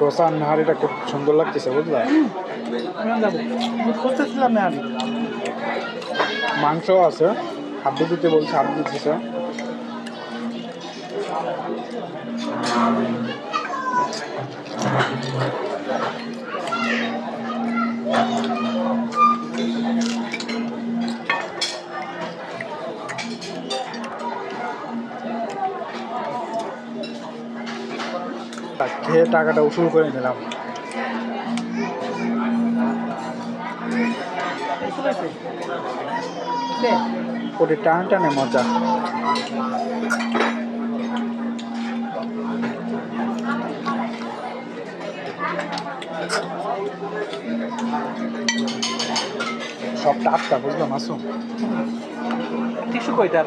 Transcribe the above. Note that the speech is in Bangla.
ডোসা নাহারিটা খুব সুন্দর লাগতেছে বুঝলা? খুঁজতেছিলাম না আমি। মাংস আছে হাড্ডি দিতে বলছে হাড্ডি দিতেছে। তা খেয়ে টাকাটা উসুল করে নিলাম। ওটি টানে টানে মজা। সব টাটকা বুঝলাম আসুন টিস্যু কই তার